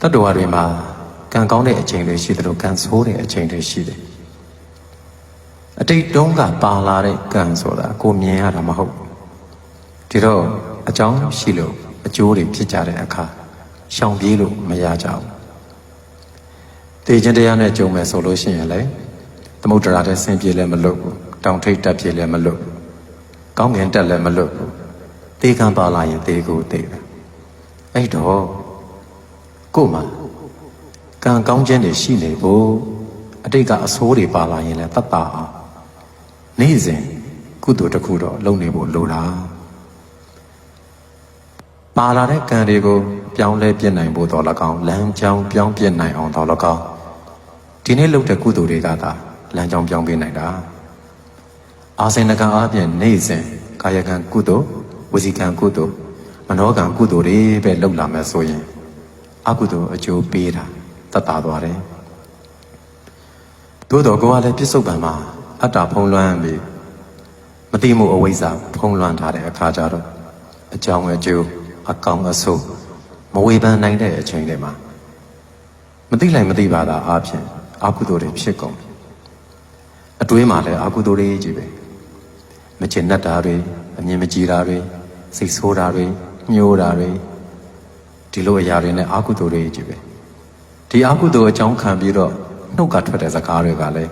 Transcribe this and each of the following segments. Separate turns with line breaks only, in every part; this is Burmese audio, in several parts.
တတ္တဝါတွေမှာကံကောင်းတဲ့အချိန်တွေရှိတယ်လို့ကံဆိုးတဲ့အချိန်တွေရှိတယ်အတိတ်တုန်းကပါလာတဲ့ကံဆိုတာကိုမြင်ရတာမဟုတ်ဘူးဒီတော့အကြောင်းရှိလို့အကျိုးတွေဖြစ်ကြတဲ့အခါရှောင်ပြေးလို့မရကြဘူးတေခြင်းတရားနဲ့ကြုံမယ်ဆိုလို့ရှိရင်လေသမုဒ္ဒရာတဲ့ဆင်ပြေလည်းမလွတ်ဘူးတောင်ထိပ်တက်ပြေလည်းမလွတ်ဘူးကောင်းကင်တက်လည်းမလွတ်ဘူးတေကံပါလာရင်တေကိုတေတယ်အဲ့တော့ ကို့မှာကံကောင်းခြင်းတွေရှိနေဖို့အတိတ်ကအဆိုးတွေပါလာရင်လည်းတတ်တာအောင်နေ့စဉ်ကုသိုလ်တစ်ခုတော့လုပ်နေဖို့လိုတာပါလာတဲ့ကံတွေကိုပြောင်းလဲပြစ်နိုင်ဖို့တော့၎င်းလမ်းကြောင်းပြောင်းပြစ်နိုင်အောင်တော့၎င်းဒီနေ့လုပ်တဲ့ကုသိုလ်တွေကသာလမ်းကြောင်းပြောင်းပြနိုင်တာအာစင်နကံအပြင်နေ့စဉ်ကာယကံကုသိုလ်ဝစီကံကုသိုလ်မနောကံကုသိုလ်တွေပဲလုပ်လာမယ်ဆိုရင် အကုသိုလ်အကျိုးပေးတာတတ်တာသွားတယ်သို့တော့ကိုကလည်းပြစ္ဆုတ်ပံမှာအတ္တဖုံးလွှမ်းပြီးမတိမှုအဝိဇ္ဇာဖုံးလွှမ်းထားတဲ့အခါကျတော့အကြောင်းအကျိုးအကောင်အဆိုးမဝေဖန်နိုင်တဲ့အချိန်တွေမှာမသိလိုက်မသိပါတာအဖြစ်အကုသိုလ်တွေဖြစ်ကုန်တယ်အတွေးမှာလည်းအကုသိုလ်တွေကြီးပဲမချင်တတ်တာတွေအမြင်မကြည်တာတွေစိတ်ဆိုးတာတွေညှိုးတာတွေ ဒီလိုအရာတွေနဲ့အကုသိုလ်တွေကြီးပဲဒီအကုသိုလ်အကြောင်းခံပြီးတော့နှုတ်ကထွက်တဲ့စကားတွေကလည်း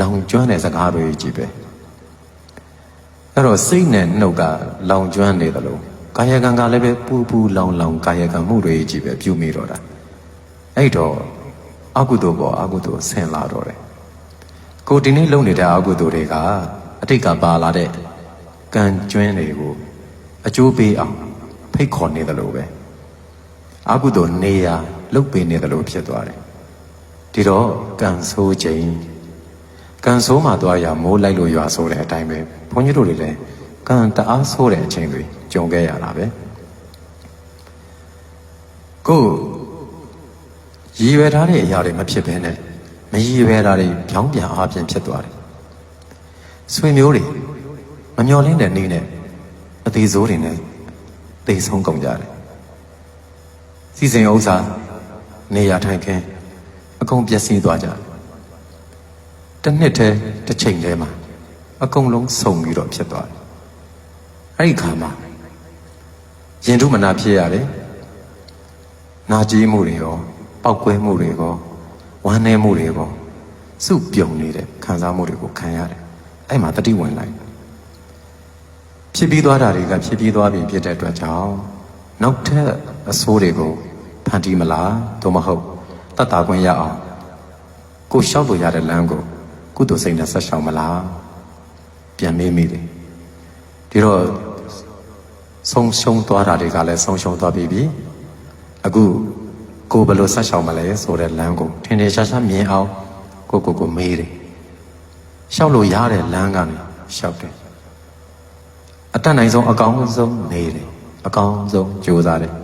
လောင်ကျွမ်းတဲ့စကားတွေကြီးပဲအဲ့တော့စိတ်နဲ့နှုတ်ကလောင်ကျွမ်းနေတယ်လို့ကာယကံကလည်းပဲပူပူလောင်လောင်ကာယကံမှုတွေကြီးပဲပြုမိတော့တာအဲ့တော့အကုသိုလ်ပေါ်အကုသိုလ်ဆင်လာတော့တယ်ကိုဒီနေ့လုပ်နေတဲ့အကုသိုလ်တွေကအတိတ်ကပါလာတဲ့ကံကျွမ်းတွေကိုအကျိုးပေးအောင်ဖိတ်ခေါ်နေတယ်လို့ပဲ အကုသိုလ်နေရာလုတ်ပေးနေတယ်လို့ဖြစ်သွားတယ်ဒီတော့ကံဆိုးခြင်းကံဆိုးမှသွားရမိုးလိုက်လို့ရွာဆိုတဲ့အတိုင်းပဲဘုန်းကြီးတို့တွေလည်းကံတအားဆိုးတဲ့အချိန်တွေကြုံခဲ့ရတာပဲကိုရည်ရွယ်ထားတဲ့အရာတွေမဖြစ်ဘဲနဲ့မရည်ရွယ်တာတွေပြောင်းပြန်အားဖြင့်ဖြစ်သွားတယ်ဆွေမျိုးတွေမမျော်လင့်တဲ့နေ့နဲ့အသေးစိုးတွေနဲ့သိဆုံးကုန်ကြတယ် စီစဉ်ဥစ္စာနေရာထိုင်ခင်းအကုန်ပျက်စီးသွားကြတယ်တစ်နှစ်တည်းတစ်ချိန်တည်းမှာအကုန်လုံးစုံပြီးတော့ဖြစ်သွားတယ်အဲ့ဒီခါမှာရင်ထုမနာဖြစ်ရတယ်နာကြည်မှုတွေရောပောက်ကွဲမှုတွေရောဝမ်းနည်းမှုတွေရောစုပြုံနေတဲ့ခံစားမှုတွေကိုခံရတယ်အဲ့မှာတတိဝင်လိုက်ဖြစ်ပြီးသွားတာတွေကဖြစ်ပြီးသွားပြီဖြစ်တဲ့အတွက်ကြောင့်နောက်ထပ် အဆိုးတွေကိုဖန်တီးမလားသို့မဟုတ်တတ်တာခွင့်ရအောင်ကိုရှောက်လို့ရတဲ့လမ်းကိုကုသိုလ်စိတ်နဲ့ဆက်ရှောင်မလားပြန်မေးမိတယ်ဒီတော့ဆုံးရှုံးသွားတာတွေကလည်းဆုံးရှုံးသွားပြီပြီအခုကိုဘယ်လိုဆက်ရှောင်မလဲဆိုတဲ့လမ်းကိုထင်ထင်ရှားရှားမြင်အောင်ကိုကိုကိုမေးတယ်ရှောက်လို့ရတဲ့လမ်းကနေရှောက်တယ်အတတ်နိုင်ဆုံးအကောင်းဆုံးနေတယ်အကောင်းဆုံးကြိုးစားတယ်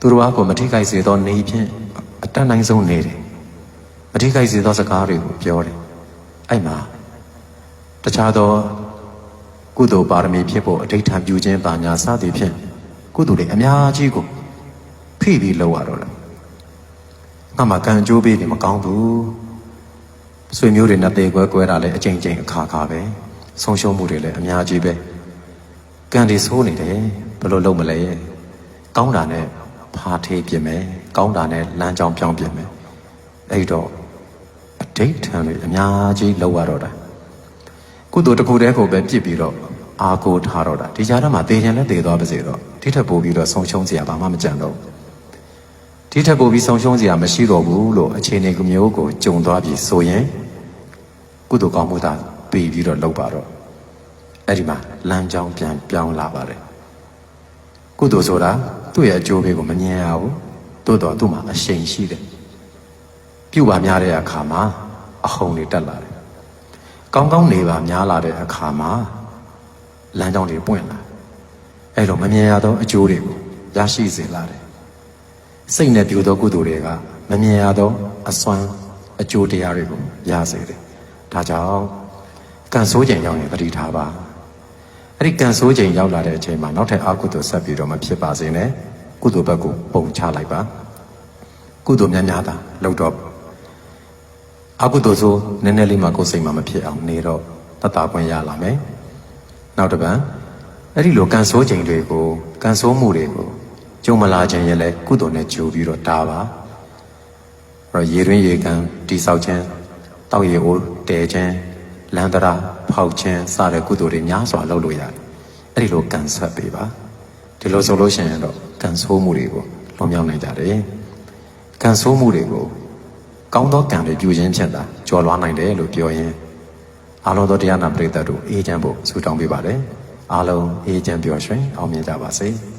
သူတော်ဘာကိုမထိခိုက်စေသောနေဖြင့်အတတ်နိုင်ဆုံးနေတယ်မထိခိုက်စေသောစကားတွေကိုပြောတယ်အဲ့မှာတခြားသောကုသိုလ်ပါရမီဖြစ်ဖို့အဋိဌံပြုခြင်းပါညာစသည်ဖြင့်ကုသိုလ်တွေအများကြီးကိုဖိပြီးလောက်ရတော့တယ်ငါမှကံအကျိုးပေးနေမကောင်းဘူးဆွေမျိုးတွေနဲ့တေကွဲကွဲတာလည်းအချိန်ချင်းအခါခါပဲဆုံးရှုံးမှုတွေလည်းအများကြီးပဲကံတွေဆိုးနေတယ်ဘယ်လိုလုပ်မလဲကောင်းတာနဲ့ ဖာထေးပြင်မယ်ကောင်းတာနဲ့လမ်းကြောင်းပြောင်းပြင်မယ်အဲ့တော့အဋိဌံတွေအများကြီးလောက်ရတော့တာကုသိုလ်တစ်ခုတည်းကိုပဲပြစ်ပြီးတော့အာကိုထားတော့တာဒီကြားထဲမှာတေချင်လဲတေသွားပါစေတော့ဒီထက်ပိုပြီးတော့ဆုံးရှုံးစရာဘာမှမကြံတော့ဒီထက်ပိုပြီးဆုံးရှုံးစရာမရှိတော့ဘူးလို့အခြေအနေမျိုးကိုကြုံသွားပြီဆိုရင်ကုသိုလ်ကောင်းမှုသာပြီးပြီးတော့လုပ်ပါတော့အဲ့ဒီမှာလမ်းကြောင်းပြန်ပြောင်းလာပါတယ် ကုသိုလ်ဆိုတာသူ့ရဲ့အကျိုးပေးကိုမမြင်ရဘူးတိုးတော့သူ့မှာအရှိန်ရှိတယ်ပြုပါများတဲ့အခါမှာအဟုန်တွေတက်လာတယ်ကောင်းကောင်းနေပါများလာတဲ့အခါမှာလမ်းကြောင်းတွေပွင့်လာအဲ့တော့မမြင်ရသောအကျိုးတွေကိုရရှိစေလာတယ်စိတ်နဲ့ပြုသောကုသိုလ်တွေကမမြင်ရသောအစွမ်းအကျိုးတရားတွေကိုရစေတယ်ဒါကြောင့်ကံဆိုးချိန်ရောက်ရင်ပတိထားပါ အဲ့ဒီကံဆိုးချိန်ရောက်လာတဲ့အချိန်မှာနောက်ထပ်အကုသိုလ်ဆက်ပြီးတော့မဖြစ်ပါစေနဲ့ကုသိုလ်ဘက်ကိုပုံချလိုက်ပါကုသိုလ်များများသာလုပ်တော့အကုသိုလ်ဆိုနည်းနည်းလေးမှကိုယ်စိတ်မှမဖြစ်အောင်နေတော့တတ်တာပွင့်ရလာမယ်နောက်တစ်ပံအဲ့ဒီလိုကန်ဆိုးချိန်တွေကိုကန်ဆိုးမှုတွေကိုကြုံမလာခြင်းရဲ့လဲကုသိုလ်နဲ့ကြိုပြီးတော့တားပါအဲ့တော့ရေတွင်းရေကန်တိဆောက်ခြင်းတောက်ရေအိုးတဲခြင်း လန္တရာဖောက်ခြင်းစတဲ့ကုသိုလ်တွေများစွာလုပ်လို့ရတယ်အဲ့ဒီလိုကန်ဆွတ်ပေးပါဒီလိုဆိုလို့ရှိရင်တော့ကန်ဆိုးမှုတွေကိုလွန်မြောက်နိုင်ကြတယ်ကန်ဆိုးမှုတွေကိုကောင်းသောကံတွေပြုခြင်းဖြင့်သာကျော်လွှားနိုင်တယ်လို့ပြောရင်အားလုံးသောတရားနာပရိသတ်တို့အေးချမ်းဖို့ဆုတောင်းပေးပါတယ်အားလုံးအေးချမ်းပျော်ရွှင်အောင်မြင်ကြပါစေ။